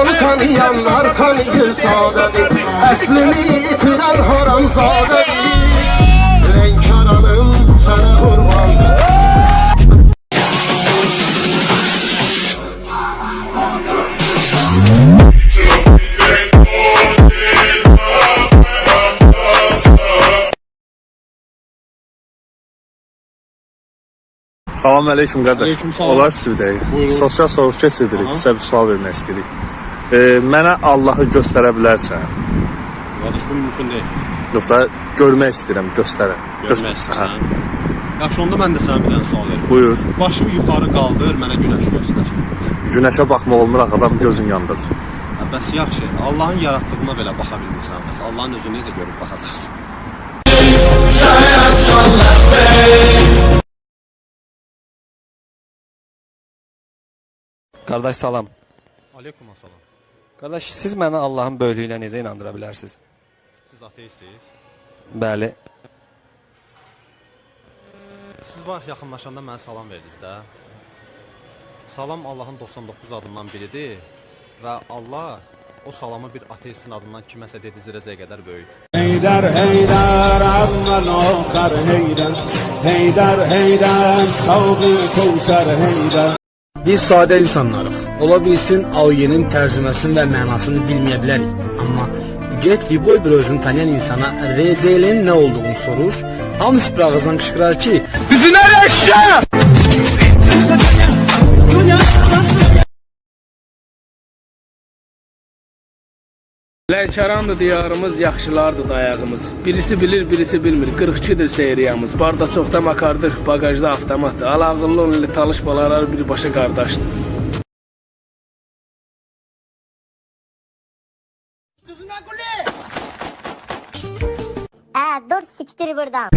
Onu tanıyanlar tanıyır sadədir Əslini itirən haramzadədir Lənkəranım sənə qurbandır Salam əleykum qardaş. Aleykümsalam. Olar sizi bir dəqiqə. Sosial sorğu keçirdirik. Sizə bir sual vermək istəyirik. E, mənə Allahı göstərə bilərsən? Qardaş bu mümkün deyil. Yox da görmək istəyirəm, göstərə. Görmək istəyirsən. Yaxşı onda mən də sənə bir dənə sual verim. Buyur. Başımı yuxarı qaldır, mənə günəş göstər. Günəşə baxmaq olmur adam gözün yandır. Hə, bəs yaxşı, Allahın yaratdığına belə baxa bilmirsən. Bəs Allahın özünü necə görüb baxacaqsan? Qardaş salam. Aleykum assalam. Qardaş siz məni Allahın böyüklüyünə necə inandıra bilərsiniz? Siz ateistsiniz. Bəli. Siz bax yaxınlaşanda mənə salam verdiniz də. Salam Allahın 99 adından biridir və Allah o salamı bir ateistin adından kiməsə dedizdirəcək qədər böyükdür. Heydər, Heydər, əvvəl axar Heydər Heydər, Heydər, savqı kovsər Heydər Biz sadə insanlarıq. Ola bilsin ayenin tərcüməsini və mənasını bilməyə bilərik. Amma get Liboy bir özünü tanıyan insana RCL-nin nə olduğunu soruş. Hamısı bir ağızdan qışqırar ki, Lənkərandır diyarımız, yaxşılardır dayağımız. Birisi bilir, birisi bilmir. 42-dir seyriyamız. Barda çoxda makardır, bagajda avtomatdır. Al ağıllı ol, talış balalar birbaşa qardaşdır. He dur siktir buradan.